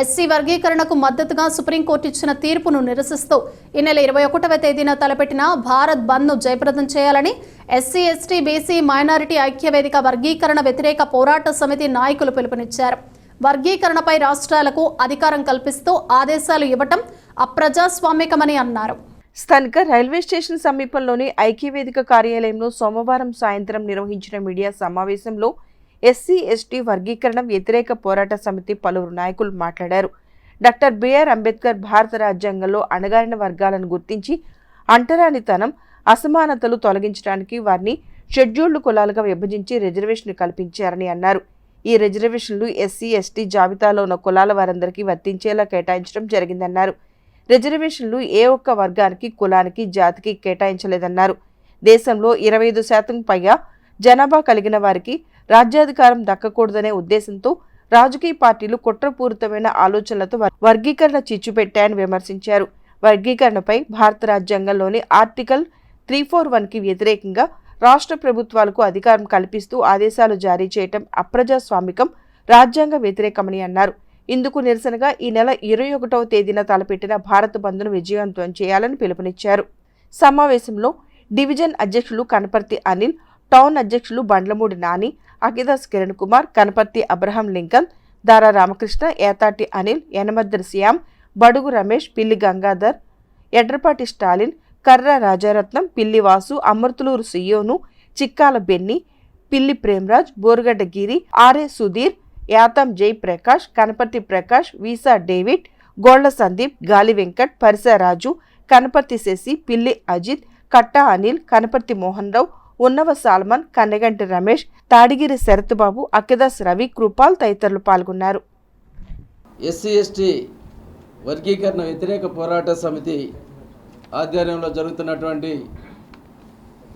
SC వర్గీకరణకు మద్దతుగా supreme court ఇచ్చిన తీర్పును నిరసిస్తూ ఈ నెల ఇరవై ఒకటవ తేదీన తలపెట్టిన భారత్ బంద్ను జయప్రదం చేయాలని ఎస్సీ ఎస్టీ బీసీ మైనారిటీ ఐక్యవేదిక వర్గీకరణ వ్యతిరేక పోరాట సమితి నాయకులు పిలుపునిచ్చారు. వర్గీకరణపై రాష్ట్రాలకు అధికారం కల్పిస్తూ ఆదేశాలు ఇవ్వటం అప్రజాస్వామికమని అన్నారు. స్థానిక రైల్వే స్టేషన్ సమీపంలోని ఐక్యవేదిక కార్యాలయంలో సోమవారం సాయంత్రం నిర్వహించిన మీడియా సమావేశంలో ఎస్సీ ఎస్టీ వర్గీకరణ వ్యతిరేక పోరాట సమితి పలువురు నాయకులు మాట్లాడారు. డాక్టర్ బిఆర్ అంబేద్కర్ భారత రాజ్యాంగంలో అణగారిన వర్గాలను గుర్తించి అంటరానితనం అసమానతలు తొలగించడానికి వారిని షెడ్యూల్డ్ కులాలుగా విభజించి రిజర్వేషన్ కల్పించారని అన్నారు. ఈ రిజర్వేషన్లు ఎస్సీ ఎస్టీ జాబితాలో ఉన్న కులాల వారందరికీ వర్తించేలా కేటాయించడం జరిగిందన్నారు. రిజర్వేషన్లు ఏ ఒక్క వర్గానికి కులానికి జాతికి కేటాయించలేదన్నారు. దేశంలో ఇరవై ఐదు శాతం పైగా జనాభా కలిగిన వారికి రాజ్యాధికారం దక్కకూడదనే ఉద్దేశంతో రాజకీయ పార్టీలు కుట్రపూరితమైన ఆలోచనలతో వర్గీకరణ చిచ్చుపెట్టాయని విమర్శించారు. వర్గీకరణపై భారత రాజ్యాంగంలోని ఆర్టికల్ త్రీ ఫోర్ వన్కి వ్యతిరేకంగా రాష్ట్ర ప్రభుత్వాలకు అధికారం కల్పిస్తూ ఆదేశాలు జారీ చేయటం అప్రజాస్వామికం రాజ్యాంగ వ్యతిరేకమని అన్నారు. ఇందుకు నిరసనగా ఈ నెల ఇరవై ఒకటవ తేదీన తలపెట్టిన భారత్ బంద్ను విజయవంతం చేయాలని పిలుపునిచ్చారు. సమావేశంలో డివిజన్ అధ్యక్షులు కనపర్తి అనిల్ టౌన్ అధ్యక్షులు Bandlamudi Nani Akhidas Kiran Kumar Kanaparthi Abraham Lincoln Dara Ramakrishna Etati Anil Yanamadra Shyam Badugu Ramesh Pilli Gangadhar Edrapati Stalin Karra Rajaratnam Pilli Vasu Amarthaluru Siyonu Chikkala Benny Pilli Premaraj Borugadda Giri RA Sudheer Yatham Jai Prakash Kanaparthi Prakash Veesa David Golla Sandeep Gali Venkat Parisaraju Kanaparthi Sasi Pilli Ajith Katta Anil Kanaparthi Mohan Rao Unnava Salman Kanneganti Ramesh Tadigiri Sarathbabu Akkidas Ravi Krupal తదితరులు పాల్గొన్నారు. SC ST వర్గీకరణ వ్యతిరేక పోరాట సమితి ఆధ్వర్యంలో జరుగుతున్నటువంటి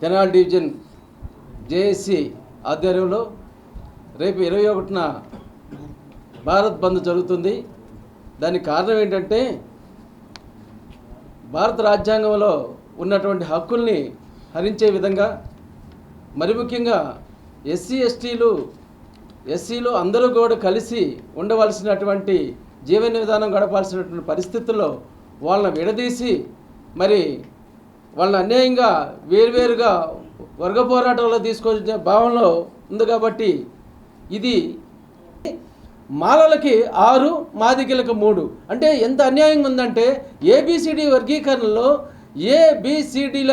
canal division JAC ఆధ్వర్యంలో రేపు ఇరవై ఒకటిన భారత్ బంద్ జరుగుతుంది. దానికి కారణం ఏంటంటే భారత రాజ్యాంగంలో ఉన్నటువంటి హక్కుల్ని హరించే విధంగా మరి ముఖ్యంగా ఎస్సీ ఎస్టీలు ఎస్సీలు అందరూ కూడా కలిసి ఉండవలసినటువంటి జీవన విధానం గడపాల్సినటువంటి పరిస్థితుల్లో వాళ్ళని విడదీసి మరి వాళ్ళని అన్యాయంగా వేరువేరుగా వర్గ పోరాటంలో తీసుకొచ్చే భావంలో ఉంది కాబట్టి ఇది మాలలకి ఆరు మాదికలకు మూడు. అంటే ఎంత అన్యాయంగా ఉందంటే ఏబిసిడి వర్గీకరణలో ఏ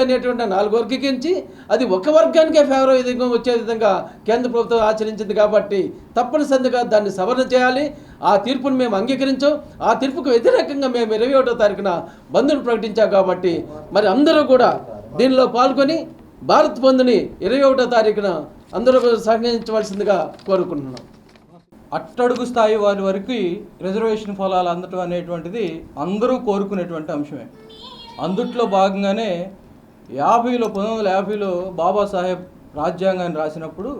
అనేటువంటి నాలుగు వర్గీకరించి అది ఒక వర్గానికే ఫేవర్ విధంగా వచ్చే విధంగా కేంద్ర ప్రభుత్వం ఆచరించింది కాబట్టి తప్పనిసరిగా దాన్ని సవరణ చేయాలి. ఆ తీర్పును మేము అంగీకరించాం. ఆ తీర్పుకు వ్యతిరేకంగా మేము ఇరవై ఒకటో తారీఖున బంద్ను ప్రకటించాం కాబట్టి మరి అందరూ కూడా దీనిలో పాల్గొని భారత్ బంద్ని ఇరవై ఒకటో తారీఖున అందరూ సహకరించవలసిందిగా కోరుకుంటున్నాం. అట్టడుగు స్థాయి వారి వరకు రిజర్వేషన్ ఫలాలు అందటం అనేటువంటిది అందరూ కోరుకునేటువంటి అంశమే. అందుట్లో భాగంగానే యాభైలో పంతొమ్మిది వందల యాభైలో బాబాసాహెబ్ రాజ్యాంగాన్ని రాసినప్పుడు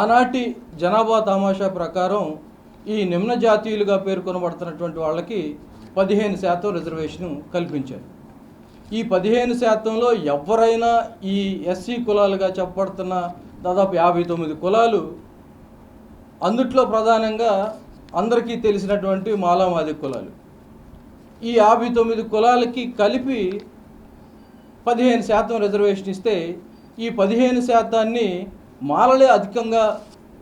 ఆనాటి జనాభా తమాషా ప్రకారం ఈ నిమ్న జాతీయులుగా పేర్కొనబడుతున్నటువంటి వాళ్ళకి పదిహేను శాతం రిజర్వేషన్ కల్పించారు. ఈ పదిహేను శాతంలో ఎవరైనా ఈ ఎస్సీ కులాలుగా చెప్పబడుతున్న దాదాపు యాభై తొమ్మిది కులాలు అందుట్లో ప్రధానంగా అందరికీ తెలిసినటువంటి మాలామాది కులాలు. ఈ యాభై తొమ్మిది కులాలకి కలిపి పదిహేను శాతం రిజర్వేషన్ ఇస్తే ఈ పదిహేను శాతాన్ని మాలలే అధికంగా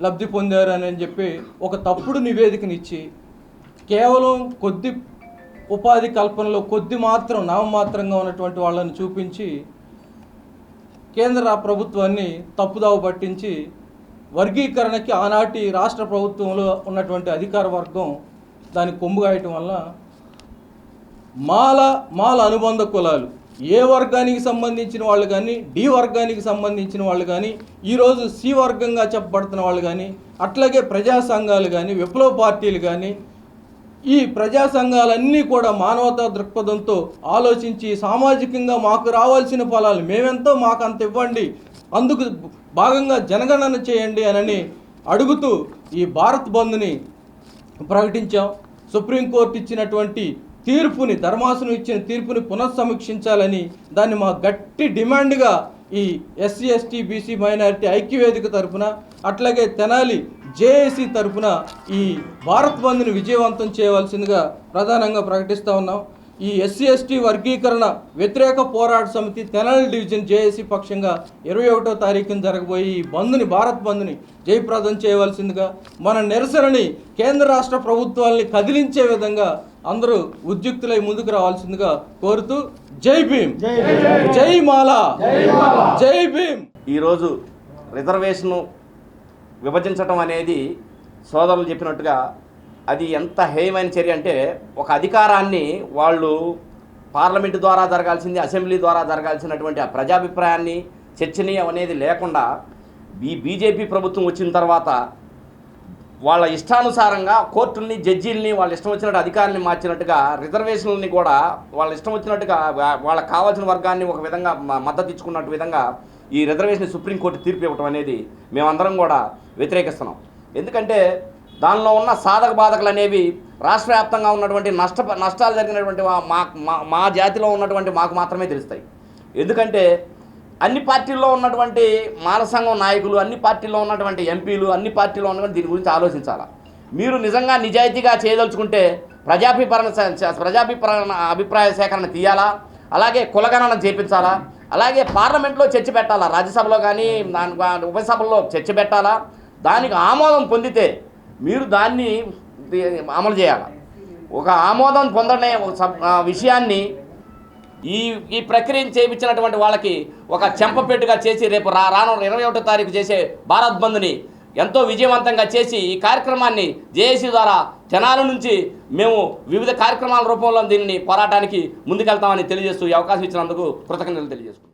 లబ్ధి పొందారు అని చెప్పి ఒక తప్పుడు నివేదికనిచ్చి కేవలం కొద్ది ఉపాధి కల్పనలో కొద్ది మాత్రం నామమాత్రంగా ఉన్నటువంటి వాళ్ళని చూపించి కేంద్ర ప్రభుత్వాన్ని తప్పుదావ పట్టించి వర్గీకరణకి ఆనాటి రాష్ట్ర ప్రభుత్వంలో ఉన్నటువంటి అధికార వర్గం దాని కొమ్ముగాయటం వల్ల మాల మాల అనుబంధ కులాలు. ఏ వర్గానికి సంబంధించిన వాళ్ళు కానీ డి వర్గానికి సంబంధించిన వాళ్ళు కానీ ఈరోజు సి వర్గంగా చెప్పబడుతున్న వాళ్ళు కానీ అట్లాగే ప్రజా సంఘాలు కానీ విప్లవ పార్టీలు కానీ ఈ ప్రజా సంఘాలన్నీ కూడా మానవతా దృక్పథంతో ఆలోచించి సామాజికంగా మాకు రావాల్సిన ఫలాలు మేమెంతో మాకు అంత ఇవ్వండి అందుకు భాగంగా జనగణన చేయండి అని అడుగుతూ ఈ భారత్ బంద్ని ప్రకటించాం. సుప్రీంకోర్టు ఇచ్చినటువంటి తీర్పుని ధర్మాసనం ఇచ్చిన తీర్పుని పునఃసమీక్షించాలని దాన్ని మా గట్టి డిమాండ్గా ఈ ఎస్సీ ఎస్టీ బీసీ మైనారిటీ ఐక్యవేదిక తరఫున అట్లాగే తెనాలి జేఏసీ తరపున ఈ భారత్ బంద్ని విజయవంతం చేయవలసిందిగా ప్రధానంగా ప్రకటిస్తూ ఉన్నాం. ఈ ఎస్సీ ఎస్టీ వర్గీకరణ వ్యతిరేక పోరాట సమితి తెనాలి డివిజన్ జేఏసీ పక్షంగా ఇరవై ఒకటో తారీఖున జరగబోయే ఈ బంద్ని భారత్ బంద్ని జయప్రదం చేయవలసిందిగా మన నిరసనని కేంద్ర రాష్ట్ర ప్రభుత్వాల్ని కదిలించే విధంగా అందరూ ఉద్యుక్తులై ముందుకు రావాల్సిందిగా కోరుతూ జై భీమ్. జై మాలా. జై భీమ్. ఈరోజు రిజర్వేషను విభజించటం అనేది సోదరులు చెప్పినట్టుగా అది ఎంత హేయమైన చర్య అంటే ఒక అధికారాన్ని వాళ్ళు పార్లమెంటు ద్వారా జరగాల్సింది అసెంబ్లీ ద్వారా జరగాల్సినటువంటి ఆ ప్రజాభిప్రాయాన్ని చర్చనీయం అనేది లేకుండా ఈ బీజేపీ ప్రభుత్వం వచ్చిన తర్వాత వాళ్ళ ఇష్టానుసారంగా కోర్టుల్ని జడ్జీల్ని వాళ్ళ ఇష్టం వచ్చినట్టు అధికారుల్ని మార్చినట్టుగా రిజర్వేషన్లని కూడా వాళ్ళ ఇష్టం వచ్చినట్టుగా వాళ్ళకి కావాల్సిన వర్గాన్ని ఒక విధంగా మ- మద్దతు ఇచ్చుకున్నట్టు విధంగా ఈ రిజర్వేషన్ సుప్రీంకోర్టు తీర్పు ఇవ్వటం అనేది మేమందరం కూడా వ్యతిరేకిస్తున్నాం. ఎందుకంటే దానిలో ఉన్న సాధక బాధకులు అనేవి రాష్ట్ర వ్యాప్తంగా ఉన్నటువంటి నష్ట నష్టాలు జరిగినటువంటి మా- మా జాతిలో ఉన్నటువంటి మాకు మాత్రమే తెలుస్తాయి. ఎందుకంటే అన్ని పార్టీల్లో ఉన్నటువంటి మానసంఘం నాయకులు అన్ని పార్టీల్లో ఉన్నటువంటి ఎంపీలు అన్ని పార్టీల్లో ఉన్నటువంటి దీని గురించి ఆలోచించాలా? మీరు నిజంగా నిజాయితీగా చేయదలుచుకుంటే ప్రజాభిపరణ ప్రజాభిపరణ అభిప్రాయ సేకరణ తీయాలా? అలాగే కులగణన చేపించాలా? అలాగే పార్లమెంట్లో చర్చ పెట్టాలా? రాజ్యసభలో కానీ దాని ఉపసభల్లో చర్చ పెట్టాలా? దానికి ఆమోదం పొందితే మీరు దాన్ని అమలు చేయాలి? ఒక ఆమోదం పొందనే ఒక సబ్- విషయాన్ని ఈ ఈ ప్రక్రియను చేయించినటువంటి వాళ్ళకి ఒక చెంపపెట్టుగా చేసి రేపు రా రాను ఇరవై ఒకటో తారీఖు చేసే భారత్ బంద్ని ఎంతో విజయవంతంగా చేసి ఈ కార్యక్రమాన్ని జేఏసీ ద్వారా జనాల నుంచి మేము వివిధ కార్యక్రమాల రూపంలో దీనిని పోరాటానికి ముందుకెళ్తామని తెలియజేస్తూ ఈ అవకాశం ఇచ్చినందుకు కృతజ్ఞతలు తెలియజేస్తున్నాం